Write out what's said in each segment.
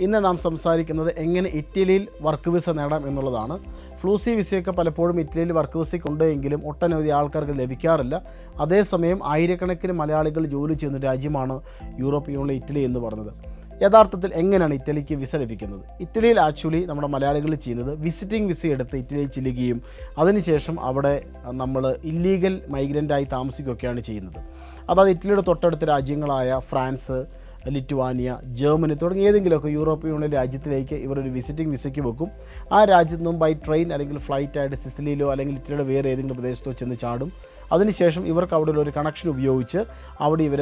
ഇന്ന് നാം സംസാരിക്കുന്നത് എങ്ങനെ ഇറ്റലിയിൽ വർക്ക് വിസ നേടാം എന്നുള്ളതാണ്. ഫ്ലൂസി വിസയൊക്കെ പലപ്പോഴും ഇറ്റലിയിൽ വർക്ക് വിസയ്ക്ക് ഉണ്ട് എങ്കിലും ഒട്ടനവധി ആൾക്കാർക്ക് ലഭിക്കാറില്ല. അതേസമയം ആയിരക്കണക്കിന് മലയാളികൾ ജോലി ചെയ്യുന്ന രാജ്യമാണ് യൂറോപ്യൻ യൂണിയൻ ഇറ്റലി എന്ന് പറഞ്ഞത്. യഥാർത്ഥത്തിൽ എങ്ങനെയാണ് ഇറ്റലിക്ക് വിസ ലഭിക്കുന്നത്? ഇറ്റലിയിൽ ആക്ച്വലി നമ്മുടെ മലയാളികൾ ചെയ്യുന്നത് വിസിറ്റിംഗ് വിസ എടുത്ത് ഇറ്റലിയിൽ ചെല്ലുകയും അതിനുശേഷം അവിടെ നമ്മൾ ഇല്ലീഗൽ മൈഗ്രന്റായി താമസിക്കുകയൊക്കെയാണ് ചെയ്യുന്നത്. അതായത് ഇറ്റലിയുടെ തൊട്ടടുത്ത രാജ്യങ്ങളായ ഫ്രാൻസ് ലിറ്റുവാനിയ ജർമ്മനി തുടങ്ങി ഏതെങ്കിലുമൊക്കെ യൂറോപ്യൻ യൂണിയൻ രാജ്യത്തിലേക്ക് ഇവർ ഒരു വിസിറ്റിംഗ് വിസയ്ക്ക് വെക്കും. ആ രാജ്യത്തു നിന്നും ബൈ ട്രെയിൻ അല്ലെങ്കിൽ ഫ്ലൈറ്റ് ആയിട്ട് സിസിലിയിലോ അല്ലെങ്കിൽ ഇറ്റലിയുടെ വേറെ ഏതെങ്കിലും പ്രദേശത്തോ ചെന്ന് ചാടും. അതിനുശേഷം ഇവർക്ക് അവിടെ ഒരു കണക്ഷൻ ഉപയോഗിച്ച് അവിടെ ഇവർ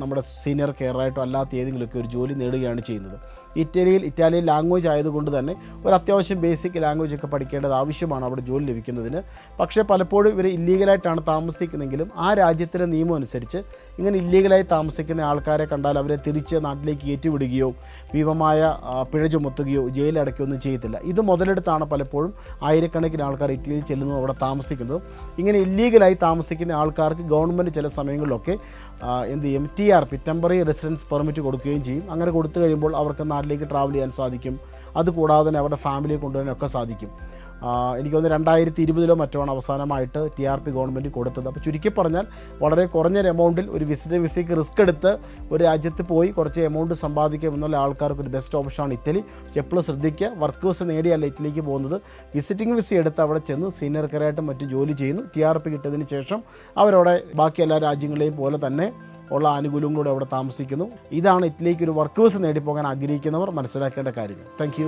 നമ്മുടെ സീനിയർ കെയറായിട്ടോ അല്ലാത്ത ഏതെങ്കിലുമൊക്കെ ഒരു ജോലി നേടുകയാണ് ചെയ്യുന്നത്. ഇറ്റലിയിൽ ഇറ്റാലിയൻ ലാംഗ്വേജ് ആയതുകൊണ്ട് തന്നെ ഒരു അത്യാവശ്യം ബേസിക് ലാംഗ്വേജ് ഒക്കെ പഠിക്കേണ്ടത് ആവശ്യമാണ് അവിടെ ജോലി ലഭിക്കുന്നതിന്. പക്ഷേ പലപ്പോഴും ഇവർ ഇല്ലീഗലായിട്ടാണ് താമസിക്കുന്നതെങ്കിലും ആ രാജ്യത്തിന്റെ നിയമം അനുസരിച്ച് ഇങ്ങനെ ഇല്ലീഗലായി താമസിക്കുന്ന ആൾക്കാരെ കണ്ടാൽ അവരെ തിരിച്ച് നാട്ടിലേക്ക് കയറ്റിവിടുകയോ ഭീമമായ പിഴ ചുമത്തുകയോ ജയിലടയ്ക്കുകയോ ഒന്നും ചെയ്യത്തില്ല. ഇത് മുതലെടുത്താണ് പലപ്പോഴും ആയിരക്കണക്കിന് ആൾക്കാർ ഇറ്റലിയിൽ ചെല്ലുന്നു അവിടെ താമസിക്കുന്നത്. ഇങ്ങനെ ഇല്ലീഗലായി താമസിക്കുന്ന ആൾക്കാർക്ക് ഗവൺമെന്റ് ചില സമയങ്ങളിലൊക്കെ എന്ത് ചെയ്യും T R P temporary residence permit കൊടുക്കുകയും ചെയ്യും. അങ്ങനെ കൊടുത്തു കഴിയുമ്പോൾ അവർക്ക് നാട്ടിലേക്ക് ട്രാവൽ ചെയ്യാൻ സാധിക്കും. അതുകൂടാതെ തന്നെ അവരുടെ ഫാമിലിയെ കൊണ്ടുവരാനൊക്കെ സാധിക്കും. എനിക്ക് തോന്നുന്നു രണ്ടായിരത്തി ഇരുപതിലോ മറ്റോ ആണ് അവസാനമായിട്ട് ടി ആർ പി ഗവൺമെന്റ് കൊടുത്തത്. അപ്പോൾ ചുരുക്കി പറഞ്ഞാൽ വളരെ കുറഞ്ഞൊരു എമൗണ്ടിൽ ഒരു വിസിറ്റ് വിസയ്ക്ക് റിസ്ക് എടുത്ത് ഒരു രാജ്യത്ത് പോയി കുറച്ച് എമൗണ്ട് സമ്പാദിക്കാം എന്നുള്ള ആൾക്കാർക്ക് ഒരു ബെസ്റ്റ് ഓപ്ഷനാണ് ഇറ്റലി എപ്പോഴും ശ്രദ്ധിക്കുക വർക്ക് വിസ നേടിയല്ല ഇറ്റലിക്ക് പോകുന്നത്. വിസിറ്റിംഗ് വിസ എടുത്ത് അവിടെ ചെന്ന് സീനിയർ കെയറായിട്ടും മറ്റും ജോലി ചെയ്യുന്നു. ടി ആർ പി കിട്ടിയതിന് ശേഷം അവരവിടെ ബാക്കി എല്ലാ രാജ്യങ്ങളെയും പോലെ തന്നെ ഉള്ള ആനുകൂല്യങ്ങളോടെ അവിടെ താമസിക്കുന്നു. ഇതാണ് ഇറ്റലിക്ക് ഒരു വർക്ക് വിസ നേടിപ്പോകാൻ ആഗ്രഹിക്കുന്നവർ മനസ്സിലാക്കേണ്ട കാര്യങ്ങൾ താങ്ക്